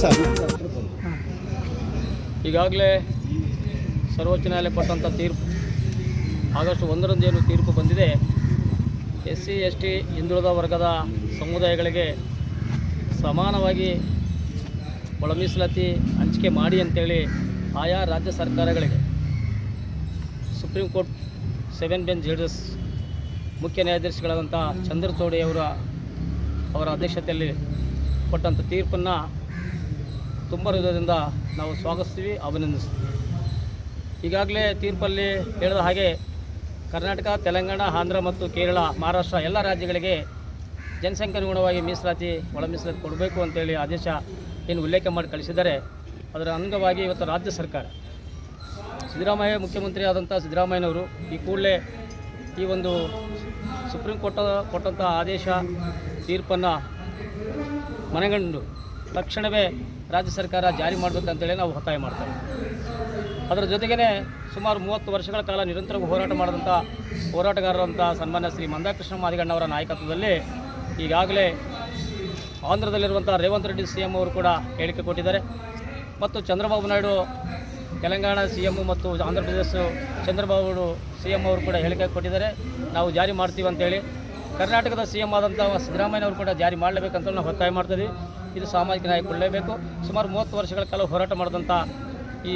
Sir ನಾನು ಈಗಾಗಲೇ ಸರ್ವೋಚ್ಚ ನ್ಯಾಯಾಲಯ ಕೊಟ್ಟಂಥ ತೀರ್ಪು ಆಗಸ್ಟ್ ಒಂದರಂದು ಏನು ತೀರ್ಪು ಬಂದಿದೆ ಎಸ್ ಸಿ ಎಸ್ ಟಿ ಹಿಂದುಳಿದ ವರ್ಗದ ಸಮುದಾಯಗಳಿಗೆ ಸಮಾನವಾಗಿ ಒಳ ಮೀಸಲಾತಿ ಹಂಚಿಕೆ ಮಾಡಿ ಅಂತೇಳಿ ಆಯಾ ರಾಜ್ಯ ಸರ್ಕಾರಗಳಿಗೆ supreme court seven bench judges ಮುಖ್ಯ ನ್ಯಾಯಾಧೀಶಗಳಾದಂಥ ಚಂದ್ರಚೂಡಿ ಅವರ ಅವರ ಅಧ್ಯಕ್ಷತೆಯಲ್ಲಿ ಕೊಟ್ಟಂಥ ತೀರ್ಪನ್ನು ತುಂಬ ಹೃದಯದಿಂದ ನಾವು ಸ್ವಾಗತಿಸ್ತೀವಿ, ಅಭಿನಂದಿಸ್ತೀವಿ. ಈಗಾಗಲೇ ತೀರ್ಪಲ್ಲಿ ಹೇಳಿದ ಹಾಗೆ ಕರ್ನಾಟಕ, ತೆಲಂಗಾಣ, ಆಂಧ್ರ ಮತ್ತು ಕೇರಳ, ಮಹಾರಾಷ್ಟ್ರ ಎಲ್ಲ ರಾಜ್ಯಗಳಿಗೆ ಜನಸಂಖ್ಯೆ ಅನುಗುಣವಾಗಿ ಮೀಸಲಾತಿ, ಒಳ ಮೀಸಲಾತಿ ಕೊಡಬೇಕು ಅಂತೇಳಿ ಆದೇಶ ಏನು ಉಲ್ಲೇಖ ಮಾಡಿ ಕಳಿಸಿದ್ದಾರೆ. ಅದರ ಅಂಗವಾಗಿ ಇವತ್ತು ರಾಜ್ಯ ಸರ್ಕಾರ. ಸಿದ್ದರಾಮಯ್ಯ ಮುಖ್ಯಮಂತ್ರಿ ಆದಂಥ ಸಿದ್ದರಾಮಯ್ಯನವರು ಈ ಕೂಡಲೇ ಈ ಒಂದು ಸುಪ್ರೀಂ ಕೋರ್ಟ್ ಕೊಟ್ಟಂಥ ಆದೇಶ ತೀರ್ಪನ್ನು ಮನೆಗಂಡು ತಕ್ಷಣವೇ ರಾಜ್ಯ ಸರ್ಕಾರ ಜಾರಿ ಮಾಡಬೇಕಂತೇಳಿ ನಾವು ಒತ್ತಾಯ ಮಾಡ್ತೇವೆ. ಅದರ ಜೊತೆಗೇ ಸುಮಾರು ಮೂವತ್ತು ವರ್ಷಗಳ ಕಾಲ ನಿರಂತರವಾಗಿ ಹೋರಾಟ ಮಾಡಿದಂಥ ಹೋರಾಟಗಾರರಂಥ ಸನ್ಮಾನ್ಯ ಶ್ರೀ ಮಂದಾಕೃಷ್ಣ ಮಾದಿಗಣ್ಣವರ ನಾಯಕತ್ವದಲ್ಲಿ ಈಗಾಗಲೇ ಆಂಧ್ರದಲ್ಲಿರುವಂಥ ರೇವಂತ್ ರೆಡ್ಡಿ ಸಿ ಎಂ ಅವರು ಕೂಡ ಹೇಳಿಕೆ ಕೊಟ್ಟಿದ್ದಾರೆ. ಮತ್ತು ಚಂದ್ರಬಾಬು ನಾಯ್ಡು ತೆಲಂಗಾಣ ಸಿ ಎಮ್ಮು ಮತ್ತು ಆಂಧ್ರ ಪ್ರದೇಶ ಚಂದ್ರಬಾಬು ಸಿ ಎಂ ಅವರು ಕೂಡ ಹೇಳಿಕೆ ಕೊಟ್ಟಿದ್ದಾರೆ. ನಾವು ಜಾರಿ ಮಾಡ್ತೀವಿ ಅಂತೇಳಿ ಕರ್ನಾಟಕದ ಸಿ ಎಂ ಆದಂಥ ಸಿದ್ದರಾಮಯ್ಯನವರು ಕೂಡ ಜಾರಿ ಮಾಡಲೇಬೇಕಂತ ನಾವು ಒತ್ತಾಯ ಮಾಡ್ತೀವಿ ಇದು ಸಾಮಾಜಿಕ ನ್ಯಾಯ ಕೊಡಲೇಬೇಕು. ಸುಮಾರು ಮೂವತ್ತು ವರ್ಷಗಳ ಕಾಲ ಹೋರಾಟ ಮಾಡಿದಂಥ ಈ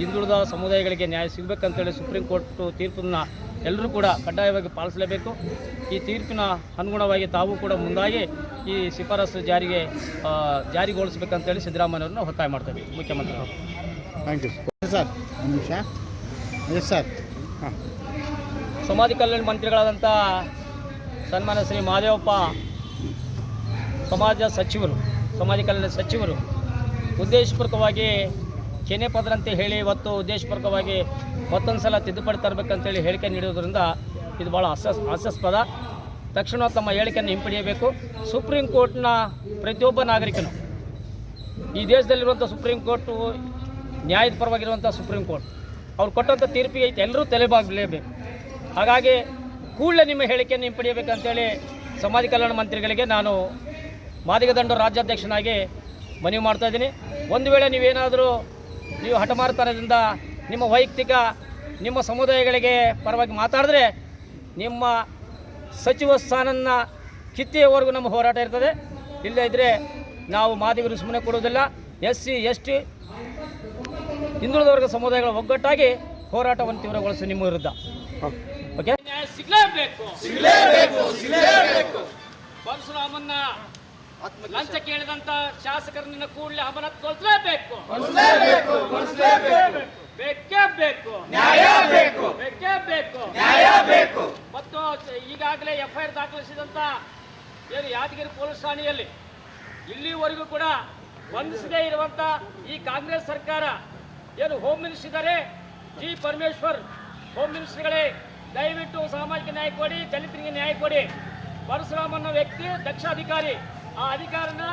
ಹಿಂದುಳಿದ ಸಮುದಾಯಗಳಿಗೆ ನ್ಯಾಯ ಸಿಗಬೇಕಂತೇಳಿ ಸುಪ್ರೀಂ ಕೋರ್ಟ್ ತೀರ್ಪನ್ನು ಎಲ್ಲರೂ ಕೂಡ ಕಡ್ಡಾಯವಾಗಿ ಪಾಲಿಸಲೇಬೇಕು. ಈ ತೀರ್ಪಿನ ಅನುಗುಣವಾಗಿ ತಾವು ಕೂಡ ಮುಂದಾಗಿ ಈ ಶಿಫಾರಸು ಜಾರಿಗೆ ಜಾರಿಗೊಳಿಸಬೇಕಂತೇಳಿ ಸಿದ್ದರಾಮಯ್ಯವ್ರನ್ನ ಒತ್ತಾಯ ಮಾಡ್ತೀವಿ ಮುಖ್ಯಮಂತ್ರಿಗಳು ಥ್ಯಾಂಕ್ ಯು ಸರ್ ಒಂದು ನಿಮಿಷ ಎಸ್ ಸರ್ ಹಾಂ. ಸಮಾಜ ಕಲ್ಯಾಣ ಮಂತ್ರಿಗಳಾದಂಥ ಸನ್ಮಾನ್ಯ ಶ್ರೀ ಮಹಾದೇವಪ್ಪ ಸಮಾಜ ಸಚಿವರು ಸಮಾಜ ಕಲ್ಯಾಣ ಸಚಿವರು, ಉದ್ದೇಶಪೂರ್ವಕವಾಗಿ ಕೆನೆ ಹೇಳಿ, ಇವತ್ತು ಉದ್ದೇಶಪೂರ್ವಕವಾಗಿ ಮತ್ತೊಂದು ಸಲ ತಿದ್ದುಪಡಿ ತರಬೇಕಂತೇಳಿ ಹೇಳಿಕೆ ನೀಡುವುದರಿಂದ ಇದು ಭಾಳ ಹಾಸ್ಯಾಸ್ ಹಾಸ್ಯಾಸ್ಪದ ತಕ್ಷಣ ತಮ್ಮ ಹೇಳಿಕೆಯನ್ನು ಹಿಂಪಡೆಯಬೇಕು. ಸುಪ್ರೀಂ ಕೋರ್ಟ್ನ ಪ್ರತಿಯೊಬ್ಬ ನಾಗರಿಕನು ಈ ದೇಶದಲ್ಲಿರುವಂಥ ಸುಪ್ರೀಂ ಕೋರ್ಟು ನ್ಯಾಯದ ಪರವಾಗಿರುವಂಥ ಸುಪ್ರೀಂ ಕೋರ್ಟ್. ಅವ್ರು ಕೊಟ್ಟಂಥ ತೀರ್ಪಿಗೆ ಐತೆ, ಎಲ್ಲರೂ ತಲೆಬಾಗಲೇಬೇಕು. ಹಾಗಾಗಿ ಕೂಡಲೇ ನಿಮ್ಮ ಹೇಳಿಕೆಯನ್ನು ಹಿಂಪಡೆಯಬೇಕಂತೇಳಿ ಸಮಾಜ ಕಲ್ಯಾಣ ಮಂತ್ರಿಗಳಿಗೆ ನಾನು ಮಾದಿಗ ದಂಡ ರಾಜ್ಯಾಧ್ಯಕ್ಷನಾಗಿ ಮನವಿ ಮಾಡ್ತಾ ಇದ್ದೀನಿ. ಒಂದು ವೇಳೆ ನೀವೇನಾದರೂ ನೀವು ಹಠಮಾರ್ತನದಿಂದ ನಿಮ್ಮ ವೈಯಕ್ತಿಕ, ನಿಮ್ಮ ಸಮುದಾಯಗಳಿಗೆ ಪರವಾಗಿ ಮಾತಾಡಿದ್ರೆ ನಿಮ್ಮ ಸಚಿವ ಸ್ಥಾನನ ಕಿತ್ತೆಯವರೆಗೂ ನಮ್ಮ ಹೋರಾಟ ಇರ್ತದೆ. ಇಲ್ಲದೇ ಇದ್ದರೆ ನಾವು ಮಾದಿಗರು ಸುಮ್ಮನೆ ಕೊಡುವುದಿಲ್ಲ. ಎಸ್ ಸಿ ಎಸ್ ಟಿ ಹಿಂದುಳಿದ ವರ್ಗ ಸಮುದಾಯಗಳ ಒಗ್ಗಟ್ಟಾಗಿ ಹೋರಾಟವನ್ನು ತೀವ್ರಗೊಳಿಸಿ ನಿಮ್ಮ ವಿರುದ್ಧ. ಓಕೆ ನ್ಯಾಯ ಸಿಗಲೇಬೇಕು ಪರಶುರಾಮನ್ನ ಲಂಚ ಕೇಳಿದಂತ ಶಾಸಕರನ್ನ ಕೂಡಲೇ ಅಮಾನತುಗೊಳಿಸಲೇಬೇಕು ಬೇಕೇ ಬೇಕು. ನ್ಯಾಯ ಬೇಕು. ಬೇಕೇ ಬೇಕು. ನ್ಯಾಯ ಬೇಕು. ಮತ್ತು ಈಗಾಗಲೇ ಎಫ್ಐಆರ್ ದಾಖಲಿಸಿದಂತ ಏನು ಯಾದಗಿರಿ ಪೊಲೀಸ್ ಠಾಣೆಯಲ್ಲಿ ಇಲ್ಲಿವರೆಗೂ ಕೂಡ ಬಂಧಿಸದೇ ಇರುವಂತ ಈ ಕಾಂಗ್ರೆಸ್ ಸರ್ಕಾರ ಏನು ಹೋಮ್ ಮಿನಿಸ್ಟರ್ ಇದ್ದಾರೆ? ಜಿ. ಪರಮೇಶ್ವರ್ ಹೋಮ್ ಮಿನಿಸ್ಟರ್ಗಳೇ ದಯವಿಟ್ಟು ಸಾಮಾಜಿಕ ನ್ಯಾಯ ಕೊಡಿ, ದಲಿತರಿಗೆ ನ್ಯಾಯ ಕೊಡಿ. ಪರಶುರಾಮ್ ಅನ್ನೋ ವ್ಯಕ್ತಿ ದಕ್ಷ ಅಧಿಕಾರಿ ಆ ಅಧಿಕಾರನ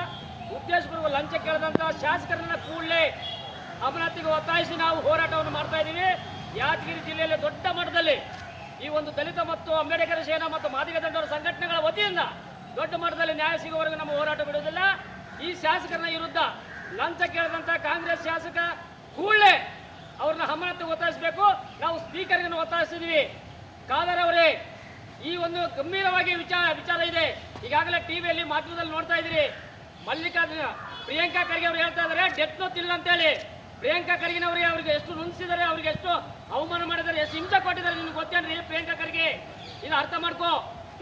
ಉದ್ದೇಶಪೂರ್ವಕ ಲಂಚ ಕೇಳಿದಂಥ ಶಾಸಕರನ್ನ ಕೂಡಲೇ ಅಮಾನತಿಗೆ ಒತ್ತಾಯಿಸಿ ನಾವು ಹೋರಾಟವನ್ನು ಮಾಡ್ತಾ ಇದ್ದೀವಿ. ಯಾದಗಿರಿ ಜಿಲ್ಲೆಯಲ್ಲಿ ದೊಡ್ಡ ಮಟ್ಟದಲ್ಲಿ ಈ ಒಂದು ದಲಿತ ಮತ್ತು ಅಂಬೇಡ್ಕರ್ ಸೇನಾ ಮತ್ತು ಮಾದಿಗ ದಂಡವರ ಸಂಘಟನೆಗಳ ವತಿಯಿಂದ ದೊಡ್ಡ ಮಟ್ಟದಲ್ಲಿ ನ್ಯಾಯ ಸಿಗುವವರೆಗೂ ನಮ್ಮ ಹೋರಾಟ ಬಿಡುವುದಿಲ್ಲ. ಈ ಶಾಸಕರನ್ನ ವಿರುದ್ಧ ಲಂಚ ಕೇಳಿದಂಥ ಕಾಂಗ್ರೆಸ್ ಶಾಸಕ ಕೂಡಲೇ ಅವ್ರನ್ನ ಅಮಾನತಿಗೆ ಒತ್ತಾಯಿಸಬೇಕು. ನಾವು ಸ್ಪೀಕರ್ಗೆ ಒತ್ತಾಯಿಸಿದ್ವಿ ಖಾದರ್ ಅವರೇ, ಈ ಒಂದು ಗಂಭೀರವಾಗಿ ವಿಚಾರ ವಿಚಾರ ಇದೆ. ಈಗಾಗಲೇ ಟಿವಿಯಲ್ಲಿ ಮಾಧ್ಯಮದಲ್ಲಿ ನೋಡ್ತಾ ಇದ್ದೀರಿ. ಮಲ್ಲಿಕಾರ್ಜುನ ಪ್ರಿಯಾಂಕಾ ಖರ್ಗೆ ಅವರು ಹೇಳ್ತಾ ಇದ್ದಾರೆ ಡೆತ್ ನೋತ್ ಇಲ್ಲ ಅಂತೇಳಿ. ಪ್ರಿಯಾಂಕಾ ಖರ್ಗೆನವರಿಗೆ ಅವ್ರಿಗೆ ಎಷ್ಟು ನುಂಚಿದ್ದಾರೆ ಅವ್ರಿಗೆ ಎಷ್ಟು ಅವಮಾನ ಮಾಡಿದ್ದಾರೆ, ಎಷ್ಟು ಹಿಂಸೆ ಕೊಟ್ಟಿದ್ದಾರೆ, ನಿಮ್ಗೆ ಗೊತ್ತೇನ್ರಿ ಪ್ರಿಯಾಂಕಾ ಖರ್ಗೆ? ಇದು ಅರ್ಥ ಮಾಡ್ಕೋ.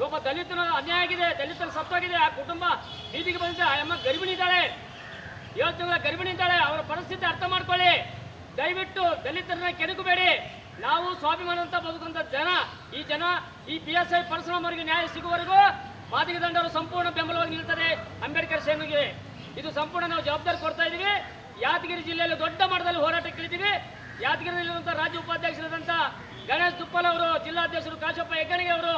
ಒಬ್ಬ ದಲಿತನ ಅನ್ಯಾಯ ಆಗಿದೆ ದಲಿತನ ಸತ್ತೋಗಿದೆ, ಆ ಕುಟುಂಬ ಬೀದಿಗೆ ಬಂದಿದೆ, ಆ ಅಮ್ಮ ಗರ್ಭಿಣಿ ಏಳು ತಿಂಗಳ ಗರ್ಭಿಣಿ ಇದ್ದಾಳೆ ಅವರ ಪರಿಸ್ಥಿತಿ ಅರ್ಥ ಮಾಡ್ಕೊಳ್ಳಿ. ದಯವಿಟ್ಟು ದಲಿತರನ್ನ ಕೆಣಕಬೇಡಿ. ನಾವು ಸ್ವಾಭಿಮಾನ ಅಂತ ಬದುಕುವಂತ ಜನ, ಈ ಜನ ಈ ಪಿ ಎಸ್ ಐ ಪರಶುರಾಮ್ ಅವರಿಗೆ ನ್ಯಾಯ ಸಿಗುವವರೆಗೂ ಮಾದಿಗೆ ದಂಡರು ಸಂಪೂರ್ಣ ಬೆಂಬಲವಾಗಿ ನಿಲ್ತಾರೆ ಅಂಬೇಡ್ಕರ್ ಸೇನೆಗೆ. ಇದು ಸಂಪೂರ್ಣ ನಾವು ಜವಾಬ್ದಾರಿ ಕೊಡ್ತಾ ಇದೀವಿ ಯಾದಗಿರಿ ಜಿಲ್ಲೆಯಲ್ಲಿ ದೊಡ್ಡ ಮಟ್ಟದಲ್ಲಿ ಹೋರಾಟ ಇಳಿದೀವಿ. ಯಾದಗಿರಿಯಲ್ಲಿರುವಂಥ ರಾಜ್ಯ ಉಪಾಧ್ಯಕ್ಷರಾದಂಥ ಗಣೇಶ್ ತುಪ್ಪಲ್ ಅವರು, ಜಿಲ್ಲಾಧ್ಯಕ್ಷರು ಕಾಶಪ್ಪ ಹೆಗ್ಗಣಿಗೆ ಅವರು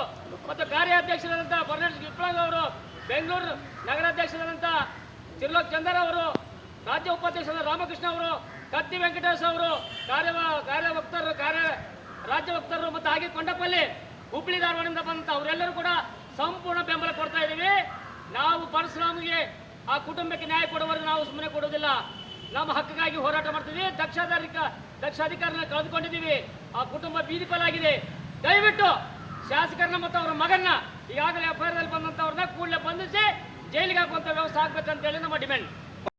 ಮತ್ತು ಕಾರ್ಯಾಧ್ಯಕ್ಷರಾದಂಥ ಬರ್ನೇಶ್ ವಿಪ್ಲಂಗ್ ಅವರು, ಬೆಂಗಳೂರು ನಗರಾಧ್ಯಕ್ಷರಾದಂಥ ತಿರ್ಲೋಕ್ ಚಂದರ್ ಅವರು ರಾಜ್ಯ ಉಪಾಧ್ಯಕ್ಷರಾದ ರಾಮಕೃಷ್ಣ ಅವರು, ಕತ್ತಿ ವೆಂಕಟೇಶ್ ಅವರು ಕಾರ್ಯ ಕಾರ್ಯ ವಕ್ತರು ಕಾರ್ಯ ರಾಜ್ಯ ವಕ್ತರು ಮತ್ತು ಹಾಗೆ ಕೊಂಡಪಲ್ಲಿ ಹುಬ್ಬಳ್ಳಿ ಧಾರವಾಡದಿಂದ ಬಂದಂತ ಅವರೆಲ್ಲರೂ ಕೂಡ ಸಂಪೂರ್ಣ ಬೆಂಬಲ ಕೊಡ್ತಾ ಇದ್ದೀವಿ. ನಾವು ಪರಶುರಾಮಿಗೆ ಆ ಕುಟುಂಬಕ್ಕೆ ನ್ಯಾಯ ಕೊಡುವವರೆಗೂ ನಾವು ಸುಮ್ಮನೆ ಕೊಡೋದಿಲ್ಲ ನಮ್ಮ ಹಕ್ಕಿಗಾಗಿ ಹೋರಾಟ ಮಾಡ್ತೀವಿ. ದಕ್ಷ ದಕ್ಷಾಧಿಕಾರನ ಕಳೆದುಕೊಂಡಿದ್ದೀವಿ. ಆ ಕುಟುಂಬ ಬೀದಿಪಾಲಾಗಿದೆ ದಯವಿಟ್ಟು ಶಾಸಕರನ್ನ ಮತ್ತು ಅವರ ಮಗನ್ನ ಈಗಾಗಲೇ ಎಫ್ ಐ ಆರ್ ಬಂದಂತವ್ರನ್ನ ಕೂಡಲೇ ಬಂಧಿಸಿ ಜೈಲಿಗೆ ಹಾಕುವಂತ ವ್ಯವಸ್ಥೆ ಆಗ್ಬೇಕಂತೇಳಿ ನಮ್ಮ ಡಿಮ್ಯಾಂಡ್.